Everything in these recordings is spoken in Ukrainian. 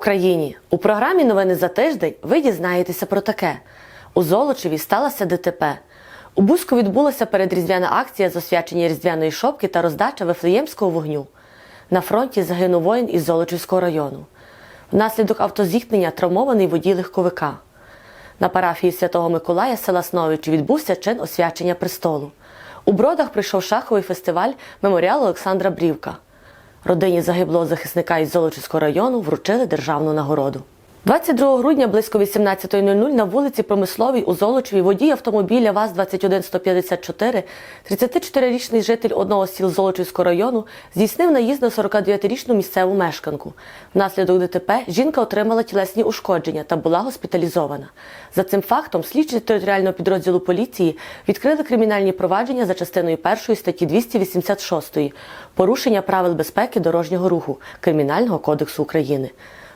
Україні! У програмі Новини за тиждень ви дізнаєтеся про таке: у Золочеві сталося ДТП. У Бузьку відбулася передріздвяна акція з освячення різдвяної шопки та роздача вифлеємського вогню. На фронті загинув воїн із Золочівського району. Внаслідок автозіткнення травмований водій легковика. На парафії Святого Миколая села Снович відбувся чин освячення престолу. У бродах прийшов шаховий фестиваль меморіал Олександра Брівка. Родині загиблого захисника із Золочівського району вручили державну нагороду. 22 грудня близько 18.00 на вулиці Промисловій у Золочеві водій автомобіля ВАЗ-21154, 34-річний житель одного з сіл Золочівського району, здійснив наїзд на 49-річну місцеву мешканку. Внаслідок ДТП жінка отримала тілесні ушкодження та була госпіталізована. За цим фактом слідчі територіального підрозділу поліції відкрили кримінальні провадження за частиною 1 статті 286 порушення правил безпеки дорожнього руху Кримінального кодексу України.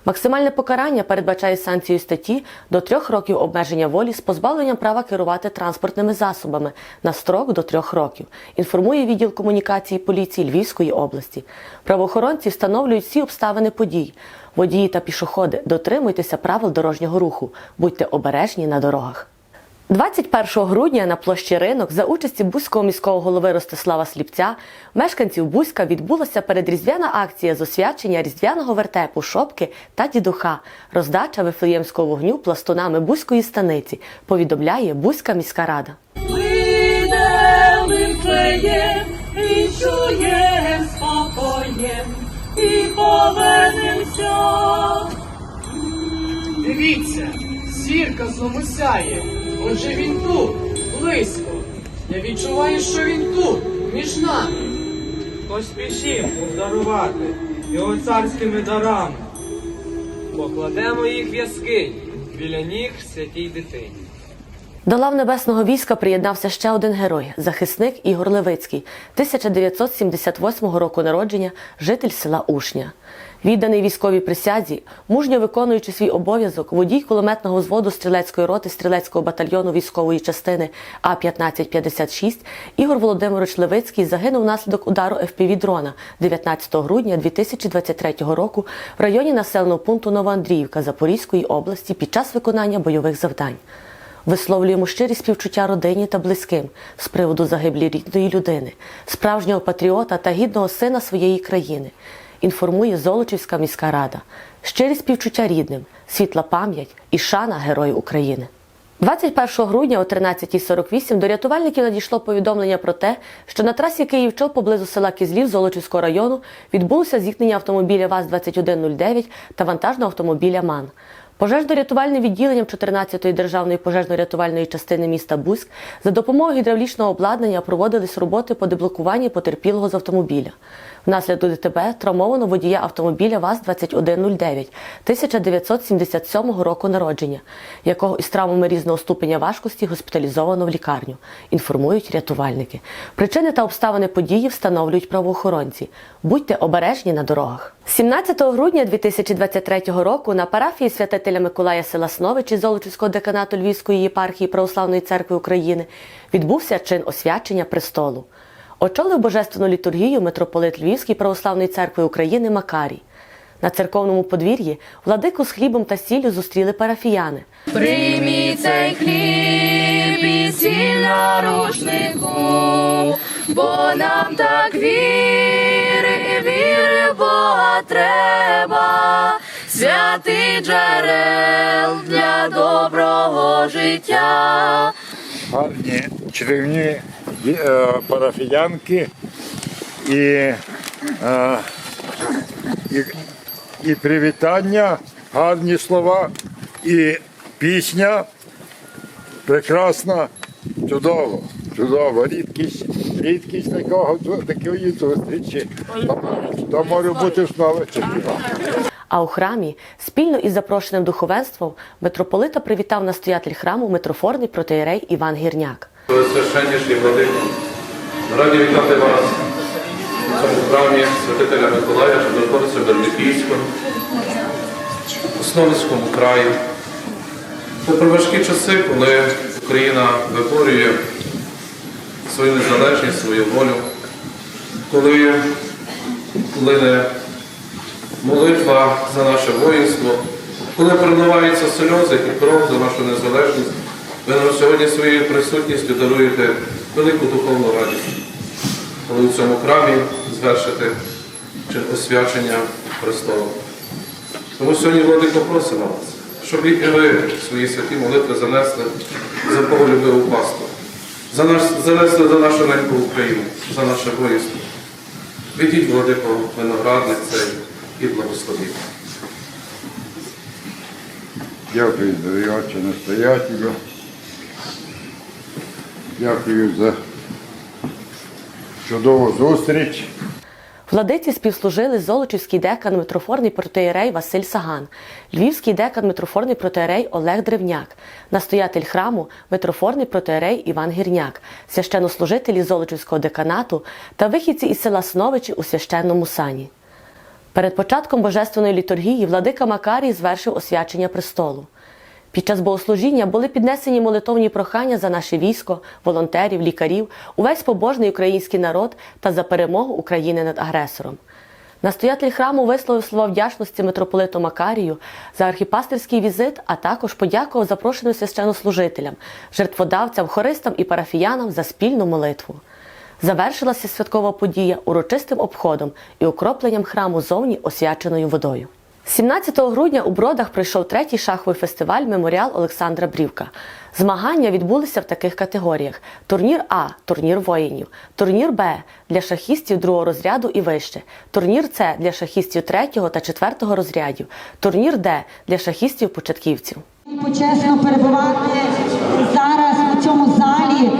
Максимальне покарання передбачає санкцію статті до трьох років обмеження волі з позбавленням права керувати транспортними засобами на строк до трьох років. Інформує відділ комунікації поліції Львівської області. Правоохоронці встановлюють всі обставини подій. Водії та пішоходи, дотримуйтеся правил дорожнього руху, будьте обережні на дорогах. 21 грудня на площі ринок за участі Бузького міського голови Ростислава Сліпця мешканців Бузька відбулася передріздвяна акція з освячення різдвяного вертепу шопки та дідуха, роздача вифлеємського вогню пластунами Бузької станиці, повідомляє Бузька міська рада. Вифлеєм, і спокоєм, і повернемся. Дивіться, зірка знову сяє. Отже він тут, близько. Я відчуваю, що він тут, між нами. Поспішім обдарувати його царськими дарами. Покладемо їх в яскинь біля ніг святій дитині. До лав небесного війська приєднався ще один герой захисник Ігор Левицький, 1978 року народження, житель села Ушня. Відданий військовій присязі, мужньо виконуючи свій обов'язок, водій кулеметного взводу стрілецької роти стрілецького батальйону військової частини А 1556 Ігор Володимирович Левицький загинув внаслідок удару fpv дрона 19 грудня 2023 року в районі населеного пункту Новоандріївка Запорізької області під час виконання бойових завдань. Висловлюємо щирі співчуття родині та близьким з приводу загиблі рідної людини, справжнього патріота та гідного сина своєї країни. Інформує Золочівська міська рада. Щирі співчуття рідним, світла пам'ять і шана Героїв України. 21 грудня о 13.48 до рятувальників надійшло повідомлення про те, що на трасі Київ-Чоп поблизу села Кізлів Золочівського району відбулося зіткнення автомобіля ВАЗ-2109 та вантажного автомобіля МАН. Пожежно-рятувальним відділенням 14-ї державної пожежно-рятувальної частини міста Бузьк за допомогою гідравлічного обладнання проводились роботи по деблокуванні потерпілого з автомобіля. Внаслідок ДТП травмовано водія автомобіля ВАЗ-2109 1977 року народження, якого із травмами різного ступеня важкості госпіталізовано в лікарню, інформують рятувальники. Причини та обставини події встановлюють правоохоронці. Будьте обережні на дорогах. 17 грудня 2023 року на парафії святителя Миколая села Сновичі Золочівського деканату Львівської єпархії Православної церкви України відбувся чин освячення престолу. Очолив божественну літургію митрополит Львівської православної церкви України Макарій. На церковному подвір'ї владику з хлібом та сіллю зустріли парафіяни. Прийміть цей хліб і сіль на рушнику, бо нам так віри, віри Бога треба, святий джерел для доброго життя. гарні чарівні парафіянки і, е, і, і привітання, гарні слова, і пісня прекрасна, чудово, чудово, рідкість, рідкість такого, такої зустрічі. То може бути знову. А у храмі спільно із запрошеним духовенством митрополита привітав настоятель храму митрофорний протеєрей Іван Гірняк. Священніші владико, раді вітати вас у цьому храмі святителя Миколая, що знаходиться в Бердиківському, Основницькому краю. Попри важкі часи, коли Україна виборює свою незалежність, свою волю, коли плине молитва за наше воїнство, коли проливаються сльози і кров за нашу незалежність, ви нам сьогодні своєю присутністю даруєте велику духовну радість, коли в цьому храмі звершите освячення Христова. Тому сьогодні, Владико, просимо вас, щоб і ви свої святі молитви занесли за Боголюбиву пасту, за занесли за нашу неньку Україну, за наше воїнство. Ведіть, Владико, виноградник цей і благословіть. Дякую, дорогі отче настоятелю. Дякую за чудову зустріч. Владиці співслужили Золочівський декан митрофорний протеєрей Василь Саган, Львівський декан митрофорний протеєрей Олег Древняк, настоятель храму митрофорний протеєрей Іван Гірняк, священнослужителі Золочівського деканату та вихідці із села Сновичі у священному сані. Перед початком божественної літургії владика Макарій звершив освячення престолу. Під час богослужіння були піднесені молитовні прохання за наше військо, волонтерів, лікарів, увесь побожний український народ та за перемогу України над агресором. Настоятель храму висловив слова вдячності митрополиту Макарію за архіпастерський візит, а також подякував запрошеним священнослужителям, жертводавцям, хористам і парафіянам за спільну молитву. Завершилася святкова подія урочистим обходом і окропленням храму зовні освяченою водою. 17 грудня у Бродах пройшов третій шаховий фестиваль Меморіал Олександра Брівка. Змагання відбулися в таких категоріях: турнір А турнір воїнів, турнір Б для шахістів другого розряду і вище, турнір С для шахістів третього та четвертого розрядів, турнір Д для шахістів початківців. Почесно перебувати зараз у цьому залі,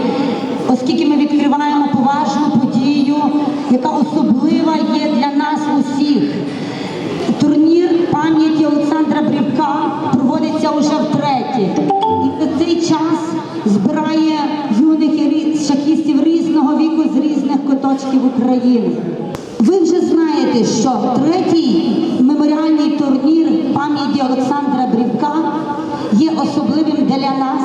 оскільки ми відкриваємо поважну подію, яка особлива є для нас усіх. Турнір пам'яті Олександра Брівка проводиться уже втретє. І за цей час збирає юних шахістів різного віку з різних куточків України. Ви вже знаєте, що третій меморіальний турнір пам'яті Олександра Брівка є особливим для нас,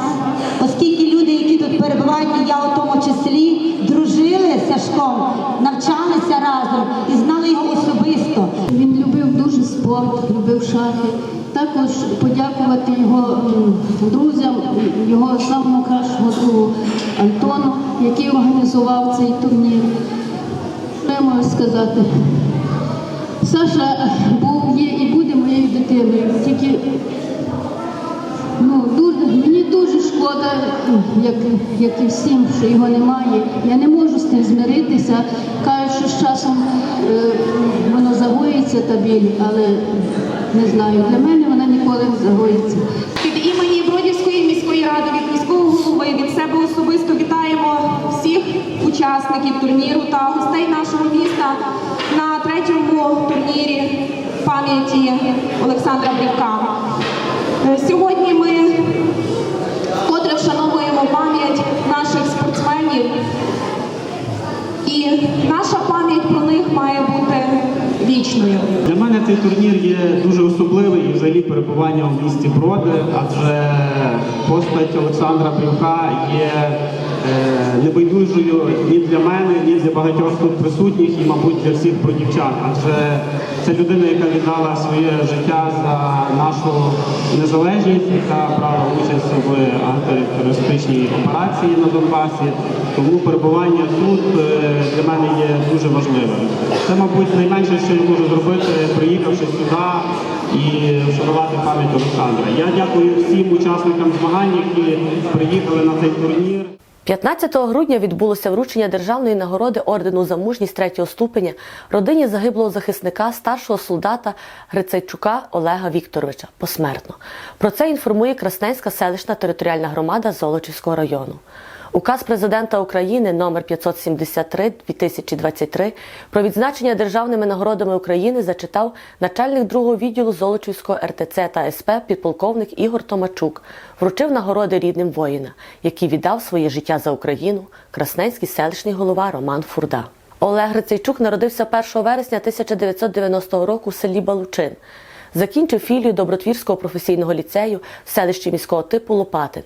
оскільки люди, які тут перебувають, і я у тому числі, дружили з Сашком, навчалися разом і знали його особисто. Він любив дуже спорт, любив шахи. Також подякувати його м, друзям, його самому кращому другу Антону, який організував цей турнір. Що я можу сказати? Саша був, є і буде моєю дитиною. Тільки ну, дуже, мені дуже шкода, як, як і всім, що його немає. Я не можу з тим змиритися. Кажуть, що з часом е, воно загоїться та біль, але не знаю, для мене вона ніколи не загоїться. Від імені Бродівської міської ради, від міського голови, себе особисто вітаємо всіх учасників турніру та гостей нашого міста на третьому турнірі пам'яті Олександра Брівка. Е, Сьогодні ми вкотре вшановуємо пам'ять наших спортсменів, і наша пам'ять про них має бути вічною. Для мене цей турнір є дуже особливий і взагалі перебування в місті Броди, адже постать Олександра Брюха є небайдужою ні для мене, ні для багатьох тут присутніх, і, мабуть, для всіх бродівчан. Адже це людина, яка віддала своє життя за нашу незалежність, яка брала участь в антитерористичній операції на Донбасі. Тому перебування тут е, для мене є дуже важливим. Це, мабуть, найменше, що я можу зробити, приїхавши сюди і вшанувати пам'ять Олександра. Я дякую всім учасникам змагань, які приїхали на цей турнір. 15 грудня відбулося вручення державної нагороди ордену за мужність третього ступеня родині загиблого захисника старшого солдата Грицайчука Олега Вікторовича посмертно. Про це інформує Красненська селищна територіальна громада Золочівського району. Указ президента України номер 573 2023 про відзначення державними нагородами України зачитав начальник другого відділу Золочівського РТЦ та СП підполковник Ігор Томачук. Вручив нагороди рідним воїна, який віддав своє життя за Україну, красненський селищний голова Роман Фурда. Олег Грицейчук народився 1 вересня 1990 року в селі Балучин. Закінчив філію Добротвірського професійного ліцею в селищі міського типу Лопатин.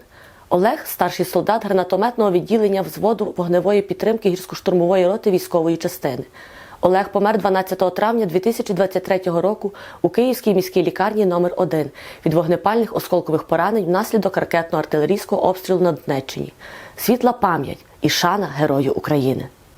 Олег старший солдат гранатометного відділення взводу вогневої підтримки гірсько-штурмової роти військової частини. Олег помер 12 травня 2023 року у Київській міській лікарні номер 1 від вогнепальних осколкових поранень внаслідок ракетно-артилерійського обстрілу на Донеччині. Світла пам'ять і шана Герою України.